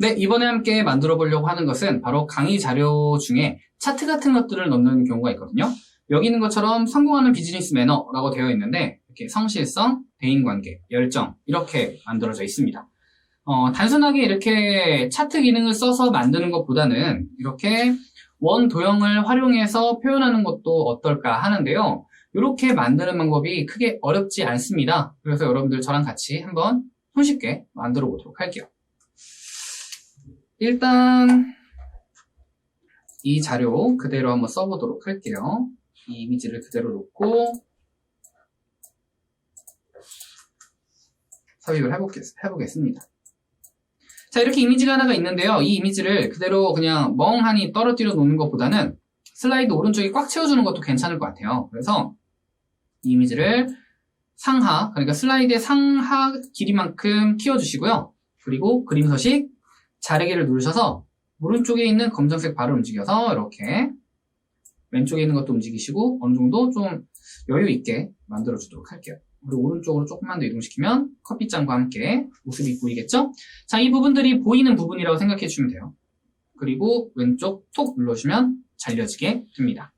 네, 이번에 함께 만들어 보려고 하는 것은 바로 강의 자료 중에 차트 같은 것들을 넣는 경우가 있거든요. 여기 있는 것처럼 성공하는 비즈니스 매너라고 되어 있는데 이렇게 성실성, 대인관계, 열정 이렇게 만들어져 있습니다. 어, 단순하게 이렇게 차트 기능을 써서 만드는 것보다는 이렇게 원 도형을 활용해서 표현하는 것도 어떨까 하는데요. 이렇게 만드는 방법이 크게 어렵지 않습니다. 그래서 여러분들 저랑 같이 한번 손쉽게 만들어 보도록 할게요. 일단 이 자료 그대로 한번 써보도록 할게요. 이 이미지를 그대로 놓고 삽입을 해보겠, 해보겠습니다. 자 이렇게 이미지가 하나가 있는데요. 이 이미지를 그대로 그냥 멍하니 떨어뜨려 놓는 것보다는 슬라이드 오른쪽에 꽉 채워주는 것도 괜찮을 것 같아요. 그래서 이 이미지를 상하, 그러니까 슬라이드의 상하 길이만큼 키워주시고요. 그리고 그림 서식 자르기를 누르셔서 오른쪽에 있는 검정색 바를 움직여서 이렇게 왼쪽에 있는 것도 움직이시고 어느 정도 좀 여유 있게 만들어 주도록 할게요. 그리고 오른쪽으로 조금만 더 이동시키면 커피잔과 함께 모습이 보이겠죠? 자, 이 부분들이 보이는 부분이라고 생각해 주시면 돼요. 그리고 왼쪽 톡 눌러주시면 잘려지게 됩니다.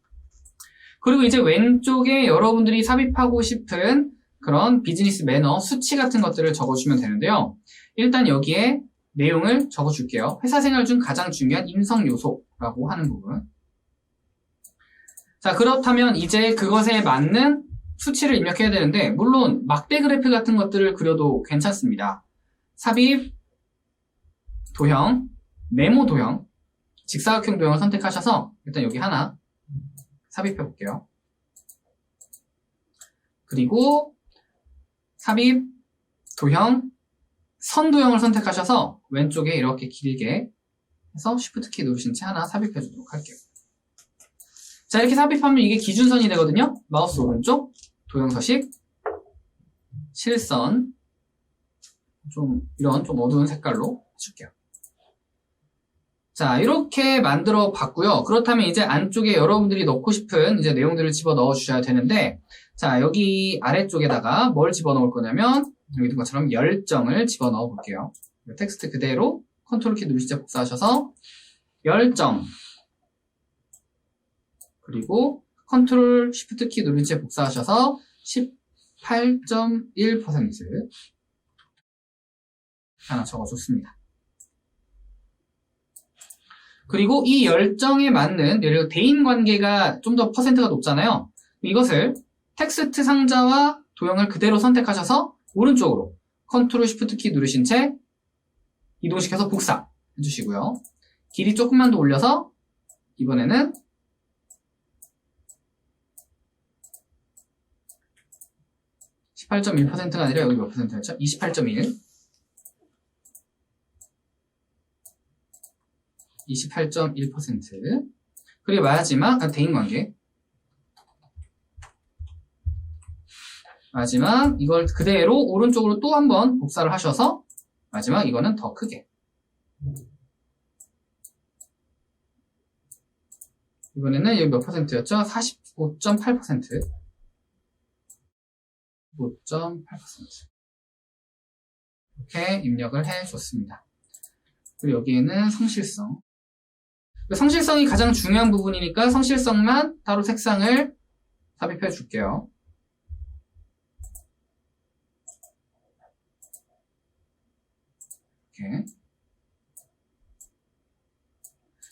그리고 이제 왼쪽에 여러분들이 삽입하고 싶은 그런 비즈니스 매너, 수치 같은 것들을 적어주시면 되는데요. 일단 여기에 내용을 적어줄게요. 회사 생활 중 가장 중요한 인성 요소라고 하는 부분. 자, 그렇다면 이제 그것에 맞는 수치를 입력해야 되는데, 물론 막대 그래프 같은 것들을 그려도 괜찮습니다. 삽입, 도형, 네모 도형, 직사각형 도형을 선택하셔서 일단 여기 하나 삽입해 볼게요. 그리고 삽입, 도형, 선도형을 선택하셔서 왼쪽에 이렇게 길게 해서 Shift 키 누르신 채 하나 삽입해 주도록 할게요. 자, 이렇게 삽입하면 이게 기준선이 되거든요. 마우스 오른쪽, 도형 서식, 실선, 좀 이런 좀 어두운 색깔로 해줄게요. 자, 이렇게 만들어 봤고요. 그렇다면 이제 안쪽에 여러분들이 넣고 싶은 이제 내용들을 집어 넣어 주셔야 되는데, 자, 여기 아래쪽에다가 뭘 집어 넣을 거냐면, 여기 있는 것처럼 열정을 집어 넣어 볼게요. 텍스트 그대로 컨트롤 키 누르시자 복사하셔서 열정 그리고 컨트롤 쉬프트 키 누르시자 복사하셔서 18.1% 하나 적어줬습니다. 그리고 이 열정에 맞는 예를 들어 대인 관계가 좀 더 퍼센트가 높잖아요. 이것을 텍스트 상자와 도형을 그대로 선택하셔서 오른쪽으로 컨트롤 쉬프트 키 누르신 채 이동시켜서 복사 해주시고요. 길이 조금만 더 올려서 이번에는 (18.1%가) 아니라 여기 몇 퍼센트였죠? (28.1) 28.1% 그리고 마지막 아, 대인관계 마지막 이걸 그대로 오른쪽으로 또 한번 복사를 하셔서 마지막 이거는 더 크게 이번에는 여기 몇 퍼센트였죠? 45.8% 5.8% 이렇게 입력을 해줬습니다. 그리고 여기에는 성실성 성실성이 가장 중요한 부분이니까 성실성만 따로 색상을 삽입해 줄게요. 이렇게.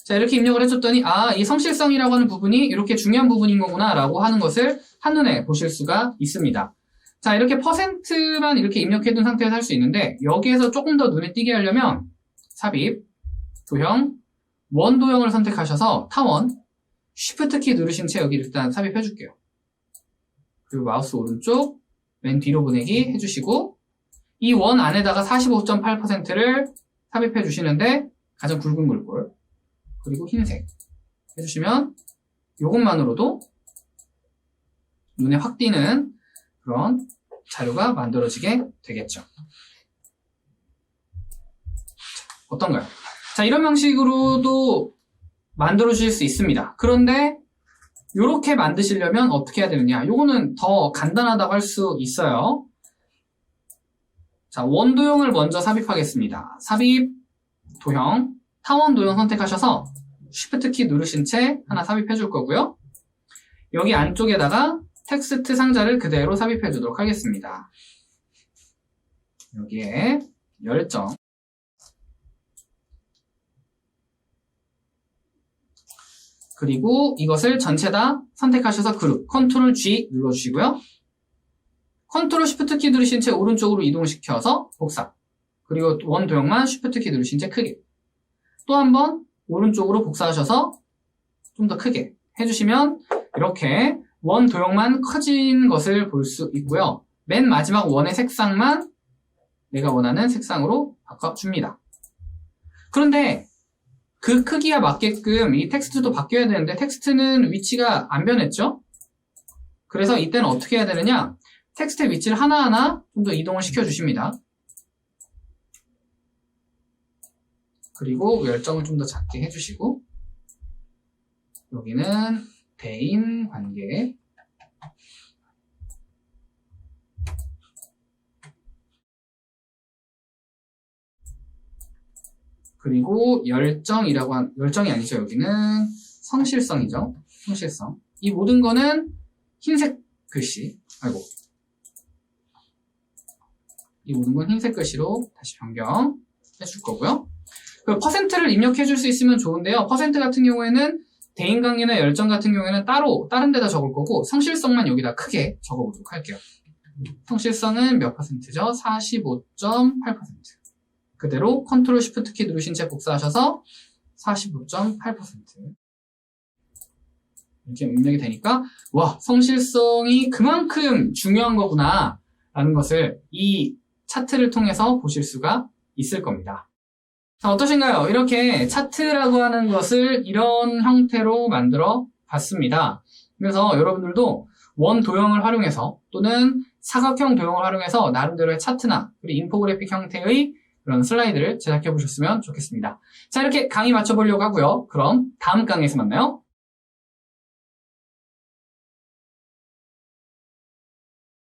자, 이렇게 입력을 해줬더니, 아, 이 성실성이라고 하는 부분이 이렇게 중요한 부분인 거구나, 라고 하는 것을 한눈에 보실 수가 있습니다. 자, 이렇게 퍼센트만 이렇게 입력해둔 상태에서 할 수 있는데, 여기에서 조금 더 눈에 띄게 하려면, 삽입, 도형, 원 도형을 선택하셔서 타원, 쉬프트 키 누르신 채 여기 일단 삽입해 줄게요. 그리고 마우스 오른쪽, 맨 뒤로 보내기 해주시고, 이 원 안에다가 45.8%를 삽입해 주시는데 가장 굵은 글꼴 그리고 흰색 해주시면 이것만으로도 눈에 확 띄는 그런 자료가 만들어지게 되겠죠. 어떤가요? 자 이런 방식으로도 만들어 주실 수 있습니다. 그런데 이렇게 만드시려면 어떻게 해야 되느냐? 이거는 더 간단하다고 할 수 있어요. 자, 원도형을 먼저 삽입하겠습니다. 삽입, 도형, 타원 도형 선택하셔서 Shift 키 누르신 채 하나 삽입해 줄 거고요. 여기 안쪽에다가 텍스트 상자를 그대로 삽입해 주도록 하겠습니다. 여기에 열정 그리고 이것을 전체 다 선택하셔서 그룹 컨트롤 G 눌러주시고요. 컨트롤 Shift 키 누르신 채 오른쪽으로 이동시켜서 복사 그리고 원 도형만 Shift 키 누르신 채 크게 또 한 번 오른쪽으로 복사하셔서 좀 더 크게 해주시면 이렇게 원 도형만 커진 것을 볼 수 있고요. 맨 마지막 원의 색상만 내가 원하는 색상으로 바꿔줍니다. 그런데 그 크기와 맞게끔 이 텍스트도 바뀌어야 되는데 텍스트는 위치가 안 변했죠? 그래서 이때는 어떻게 해야 되느냐? 텍스트의 위치를 하나하나 좀 더 이동을 시켜주십니다. 그리고 열정을 좀 더 작게 해주시고 여기는 대인 관계. 그리고 열정이라고 한 열정이 아니죠 여기는. 성실성이죠. 성실성. 이 모든 거는 흰색 글씨. 아이고 이 모든 건 흰색 글씨로 다시 변경해 줄 거고요. 그 퍼센트를 입력해 줄 수 있으면 좋은데요. 퍼센트 같은 경우에는 대인 관계나 열정 같은 경우에는 따로 다른 데다 적을 거고 성실성만 여기다 크게 적어보도록 할게요. 성실성은 몇 퍼센트죠? 45.8% 그대로 컨트롤 쉬프트 키 누르신 채 복사하셔서 45.8% 이렇게 입력이 되니까 와 성실성이 그만큼 중요한 거구나 라는 것을 이 차트를 통해서 보실 수가 있을 겁니다. 자, 어떠신가요? 이렇게 차트라고 하는 것을 이런 형태로 만들어 봤습니다. 그래서 여러분들도 원 도형을 활용해서 또는 사각형 도형을 활용해서 나름대로의 차트나 그리고 인포그래픽 형태의 그런 슬라이드를 제작해 보셨으면 좋겠습니다. 자, 이렇게 강의 맞춰보려고 하고요. 그럼 다음 강의에서 만나요.